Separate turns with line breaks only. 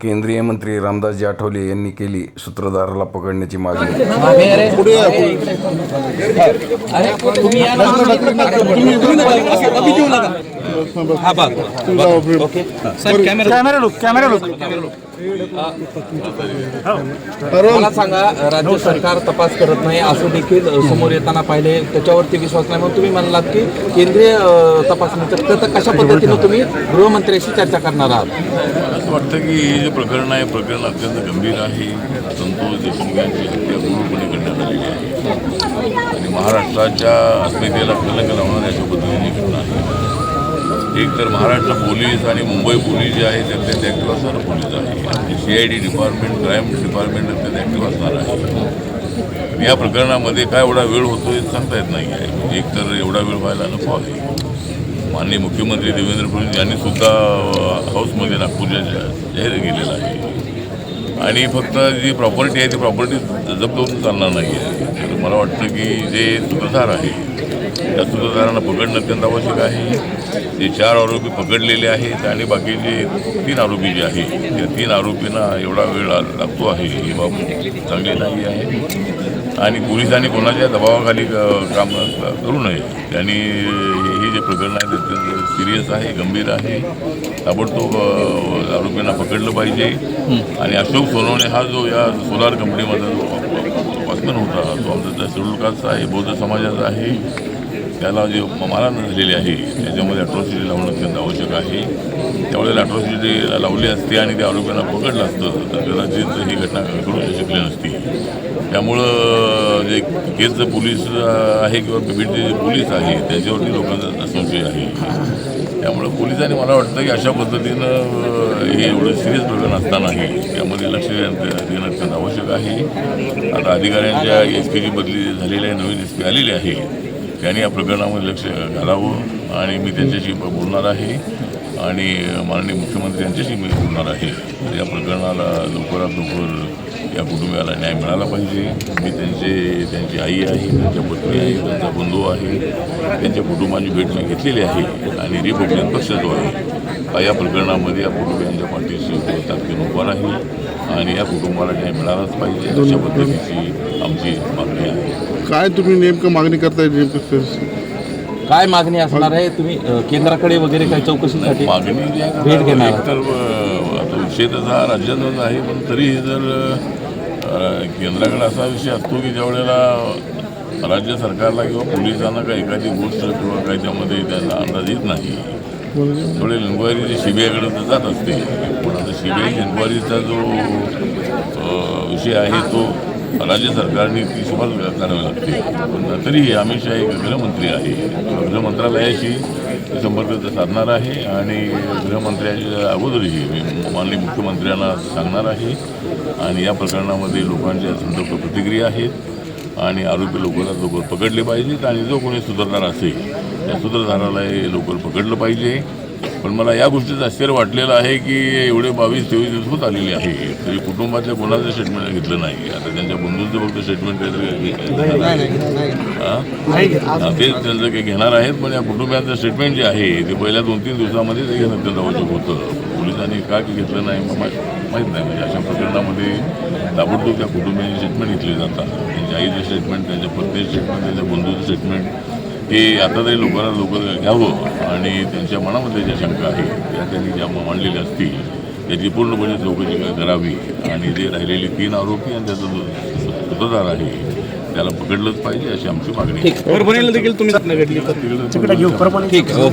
केंद्रीय मंत्री रामदासजी आठवले यांनी केली सूत्रधाराला पकडण्याची मागणी.
मला सांगा राज्य सरकार तपास करत नाही असं देखील समोर येताना पाहिले. त्याच्यावरती विश्वास नाही. मग तुम्ही म्हणलात की केंद्रीय तपासणीचं तर कशा पद्धतीनं तुम्ही गृहमंत्र्याशी चर्चा करणार आहात?
असं वाटतं की हे जे प्रकरण आहे प्रकरण अत्यंत गंभीर आहे. संतोष देशमुख यांची हत्या पूर्णपणे करण्यात आलेली आहे. आणि महाराष्ट्राच्या अस्मितेला कलंक लावणाऱ्या अशा पद्धतीने घटना आहे. एक तर महाराष्ट्र पोलीस आणि मुंबई पोलीस जे आहे ते अत्यंत ॲक्टिव्ह असणारं पोलीस आहे. आणि C I D department crime department अत्यंत ॲक्टिव्ह असणार आहे. या प्रकरणामध्ये काय एवढा वेळ होतो हे सांगता येत नाही आहे एकतर एक तर एवढा वेळ व्हायला नको आहे. माननीय मुख्यमंत्री देवेंद्र फडणवीस यांनी सुद्धा हाऊसमध्ये नागपूरच्या जाहीर केलेलं आहे. आणि फक्त जी प्रॉपर्टी आहे ती प्रॉपर्टी जप्त होऊन चालणार नाही आहे. तर मला वाटतं की जे सूत्रधार आहे त्या सूत्रधारांना पकडणं अत्यंत आवश्यक आहे. जे चार आरोपी पकडलेले आहेत आणि बाकीचे तीन आरोपी जे आहे त्या तीन आरोपींना एवढा वेळ लागतो आहे ही बाब चांगली नाही आहे. आणि पोलिसांनी कोणाच्या दबावाखाली काम करू नये. त्यांनी हे जे प्रकरण आहे ते सिरियस आहे गंभीर आहे. ताबडतोब आरोपींना पकडलं पाहिजे. आणि अशोक सोनवणे हा जो या सोलार कंपनीमधला जो वाचमन होता तो आमचा शेड्यूल आहे बौद्ध समाजाचा आहे. त्याला जे मारहाण झालेली आहे त्याच्यामध्ये ॲट्रॉसिटी लावणं अत्यंत आवश्यक आहे. त्यावेळेला अट्रॉसिटी लावली असते आणि त्या आरोपींना पकडलं असतं तर कदाचित ही घटना घडू शकली नसती. त्यामुळं जे जर पोलीस आहे किंवा बीडचे जे पोलीस आहे त्याच्यावरती लोकांचा संशय आहे. त्यामुळं पोलिसांनी मला वाटतं की अशा पद्धतीनं हे एवढं सिरियस प्रकरण असतानाही त्यामध्ये लक्ष देणं अत्यंत आवश्यक आहे. आता अधिकाऱ्यांच्या एस पीची बदली झालेली आहे नवीन एस पी आलेली आहे त्यांनी या प्रकरणामध्ये लक्ष घालावं. आणि मी त्यांच्याशी बोलणार आहे. आणि माननीय मुख्यमंत्री यांच्याशी मी बोलणार आहे. या प्रकरणाला लवकरात लवकर या कुटुंबियाला न्याय मिळाला पाहिजे. मी त्यांचे त्यांची आई आहे त्यांच्या पत्नी आहे त्यांचा बंधू आहे त्यांच्या कुटुंबाची भेट मी घेतलेली आहे आणि रिपब्लिकन पक्ष जो आहे या प्रकरणामध्ये या कुटुंबियांच्या पाठीशी ताकदीनं उभा राहील आणि या कुटुंबाला न्याय मिळालाच पाहिजे अशा पद्धतीची आमची मागणी आहे.
काय तुम्ही नेमकं मागणी करताय नेमकं
काय मागणी असणार आहे तुम्ही अ, केंद्राकडे वगैरे काही चौकशीसाठी
मागणी जी आहे
भेट घेणार.
तर अ, आता विषय तसा आहे पण तरीही जर अ, केंद्राकडे असा विषय असतो की ज्या वेळेला राज्य सरकारला किंवा पोलिसांना काही एखादी गोष्ट किंवा काही त्यामध्ये त्यांना अंदाज येत नाही त्यावेळेला इन्क्वायरी जी सी बी आयकडे तर जात असते पण आता सी बी आय इन्क्वायरीचा जो अ, विषय आहे तो राज्य सरकारने ती शिफारस करावी लागते. पण तरीही अमित शहा एक गृहमंत्री आहे. गृहमंत्रालयाशी संपर्क साधणार आहे आणि गृहमंत्र्याच्या अगोदरही मी माननीय मुख्यमंत्र्यांना सांगणार आहे. आणि या प्रकरणामध्ये लोकांच्या संतप्त प्रतिक्रिया आहेत आणि आरोपी लवकरात लवकर पकडले पाहिजेत आणि जो कोणी सूत्रधार असेल त्या सूत्रधाराला हे लवकर पकडलं पाहिजे. पण मला या गोष्टीचं आश्चर्य वाटलेलं आहे की एवढे बावीस तेवीस दिवस होत आलेले आहे. तरी कुटुंबातल्या कोणाचं स्टेटमेंट घेतलं नाही. आता त्यांच्या बंधूंचं फक्त स्टेटमेंट काहीतरी ते त्यांचं काही घेणार आहेत पण या कुटुंबाचं स्टेटमेंट जे आहे ते पहिल्या दोन तीन दिवसामध्ये ते घेणं अत्यंत आवश्यक होतं. पोलिसांनी का घेतलं नाही मग माहीत नाही. म्हणजे अशा प्रकरणामध्ये ताबडतोब त्या कुटुंबियांची स्टेटमेंट घेतली जातात त्यांच्या आईचं स्टेटमेंट त्यांच्या पत्नीचं स्टेटमेंट त्यांच्या बंधूचं स्टेटमेंट हे आता तरी लोकांना लोक घ्यावं आणि त्यांच्या मनामध्ये ज्या शंका आहेत त्या त्यांनी ज्या मांडलेल्या असतील त्याची पूर्णपणे चौकशी करावी. आणि जे राहिलेले तीन आरोपी आणि त्याचा जो सूत्रधार आहे त्याला पकडलंच पाहिजे अशी आमची मागणी आहे.
परभणीला देखील तुम्ही घडली
ठीक. आहे